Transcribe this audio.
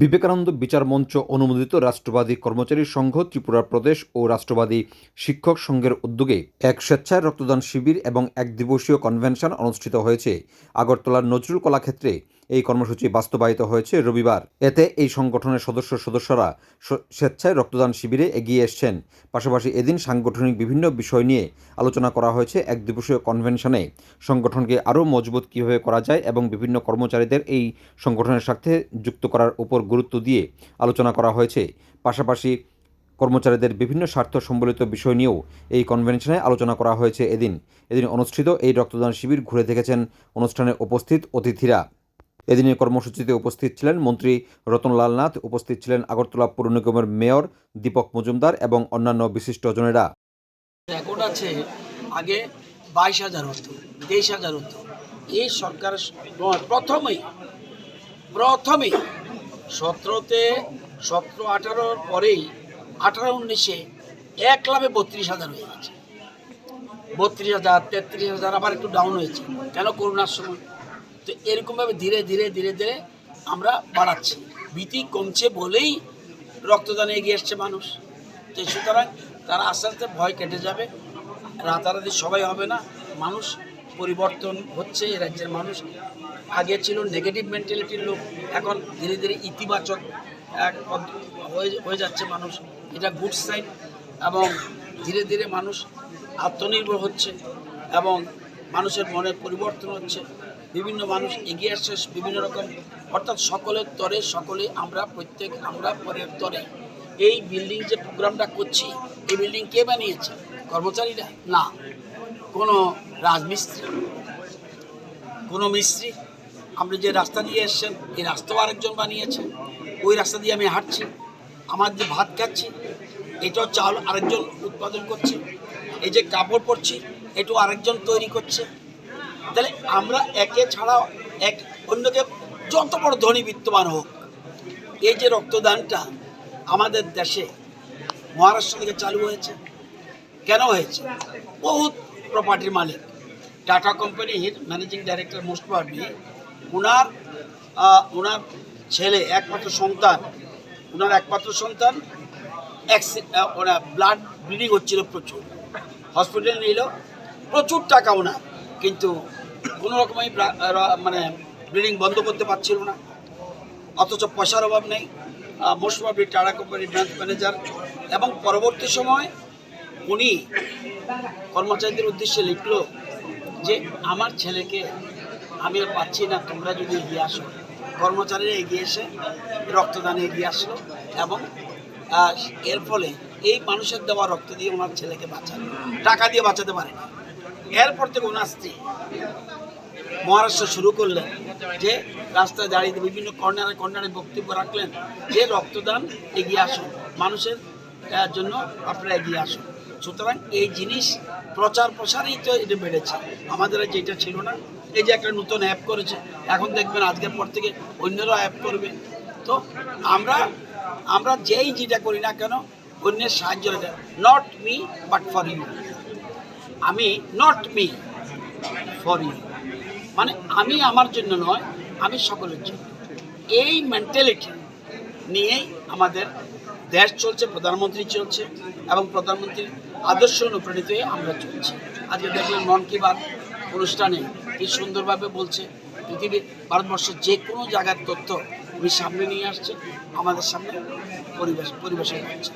বিবেকানন্দ বিচার মঞ্চ অনুমোদিত রাষ্ট্রবাদী কর্মচারী সংঘ ত্রিপুরা প্রদেশ ও রাষ্ট্রবাদী শিক্ষক সংঘের উদ্যোগে এক স্বেচ্ছায় রক্তদান শিবির এবং এক দিবসীয় কনভেনশন অনুষ্ঠিত হয়েছে। আগরতলার নজরুল কলাক্ষেত্রে এই কর্মসূচি বাস্তবায়িত হয়েছে রবিবার। এতে এই সংগঠনের সদস্য সদস্যরা স্বেচ্ছায় রক্তদান শিবিরে এগিয়ে এসছেন। পাশাপাশি এদিন সাংগঠনিক বিভিন্ন বিষয় নিয়ে আলোচনা করা হয়েছে এক দিবসীয় কনভেনশনে। সংগঠনকে আরও মজবুত কীভাবে করা যায় এবং বিভিন্ন কর্মচারীদের এই সংগঠনের সাথে যুক্ত করার উপর গুরুত্ব দিয়ে আলোচনা করা হয়েছে। পাশাপাশি কর্মচারীদের বিভিন্ন স্বার্থ সম্বলিত বিষয় নিয়েও এই কনভেনশনে আলোচনা করা হয়েছে এদিন। এদিন অনুষ্ঠিত এই রক্তদান শিবির ঘুরে দেখেছেন অনুষ্ঠানে উপস্থিত অতিথিরা। এদিনের কর্মসূচিতে উপস্থিত ছিলেন মন্ত্রী রতনলাল নাথ, উপস্থিত ছিলেন আগরতলা পৌর নিগমের মেয়র দীপক মজুমদার এবং অন্যান্য বিশিষ্টজনেরা রেকর্ড আছে আগে বাইশ হাজার হতো, তেইশ হাজার হতো। এই সরকার প্রথমেই প্রথমেই সতেরোতে, সতেরো আঠারোর পরেই আঠারো উনিশে এক লাভে বত্রিশ হাজার হয়ে গেছে। বত্রিশ হাজার, তেত্রিশ হাজার আবার একটু ডাউন হয়েছে। কেন করোনার সময়? তো এরকমভাবে ধীরে ধীরে ধীরে ধীরে আমরা বাড়াচ্ছি। ভীতি কমছে বলেই রক্তদানে এগিয়ে এসছে মানুষ। তো সুতরাং তারা আস্তে আস্তে ভয় কেটে যাবে। রাতারাতি সবাই হবে না। মানুষ পরিবর্তন হচ্ছে, এই রাজ্যের মানুষ। আগে ছিল নেগেটিভ মেন্টালিটির লোক, এখন ধীরে ধীরে ইতিবাচক এক হয়ে যাচ্ছে মানুষ। এটা গুড সাইন এবং ধীরে ধীরে মানুষ আত্মনির্ভর হচ্ছে এবং মানুষের মনে পরিবর্তন হচ্ছে, বিভিন্ন মানুষ এগিয়ে আসছে বিভিন্ন রকম, অর্থাৎ সকলের তরে সকলে আমরা, প্রত্যেক আমরা পরের তরে। এই বিল্ডিং যে প্রোগ্রামটা করছি, এই বিল্ডিং কে বানিয়েছে? কর্মচারীরা? না। কোনো রাজমিস্ত্রি? কোনো মিস্ত্রি? আপনি যে রাস্তা দিয়ে এসছেন, এই রাস্তাও আরেকজন বানিয়েছে। ওই রাস্তা দিয়ে আমি হাঁটছি, আমার যে ভাত খাচ্ছি, এটাও চাল আরেকজন উৎপাদন করছে। এই যে কাপড় পরছি এটাও আরেকজন তৈরি করছে। তাহলে আমরা একে ছাড়া এক অন্যকে যত বড় ধনী বিত্তমান হোক, এই যে রক্তদানটা আমাদের দেশে মহারাষ্ট্র থেকে চালু হয়েছে। কেন হয়েছে? বহুত প্রপার্টির মালিক। টাটা কোম্পানির ম্যানেজিং ডাইরেক্টর প্রবাবলি ওনার ওনার ছেলে, একমাত্র সন্তান ওনার একমাত্র সন্তান ওনার ব্লাড ব্লিডিং হচ্ছিল প্রচুর। হসপিটালে নিল প্রচুর টাকা ওনার। কিন্তু কোনো রকমই মানে ব্লিডিং বন্ধ করতে পারছিল না। অথচ পয়সার অভাব নেই। মোস্ট টাটা কোম্পানির ব্রাঞ্চ ম্যানেজার এবং পরবর্তী সময় উনি কর্মচারীদের উদ্দেশ্যে লিখল যে, আমার ছেলেকে আমি পাচ্ছি না, তোমরা যদি এগিয়ে আসো। কর্মচারীরা এগিয়ে এসে রক্তদানে এগিয়ে আসলো এবং এর ফলে এই মানুষের দেওয়া রক্ত দিয়ে ওনার ছেলেকে বাঁচালো। টাকা দিয়ে বাঁচাতে পারে না এরপর থেকে ওনার স্ত্রী মহারাষ্ট্র শুরু করলেন, যে রাস্তায় দাঁড়িয়ে বিভিন্ন কর্নারে কর্নারে বক্তব্য রাখলেন, যে রক্তদান এগিয়ে আসুন, মানুষের জন্য আপনারা এগিয়ে আসুন। সুতরাং এই জিনিস প্রচার প্রসারই তো এটা বেড়েছে। আমাদের যেটা ছিল না। এই যে একটা নতুন অ্যাপ করেছে, এখন দেখবেন আজকের পর থেকে অন্যরাও অ্যাপ করবে। তো আমরা আমরা যেই যেটা করি না কেন, অন্যের সাহায্য not me but for you আমি নট মি ফর ইউ মানে আমি আমার জন্য নয়, আমি সকলের জন্য। এই মেন্টালিটি নিয়েই আমাদের দেশ চলছে, প্রধানমন্ত্রী চলছে, এবং প্রধানমন্ত্রীর আদর্শ অনুপ্রাণিত হয়ে আমরা চলছি। আজকে দেখলেন মন কি বাত অনুষ্ঠানে কি সুন্দরভাবে বলছে পৃথিবীর, ভারতবর্ষের যে কোনো জায়গার তথ্য উনি সামনে নিয়ে আসছে, আমাদের সামনে পরিবেশ পরিবেশন করছে।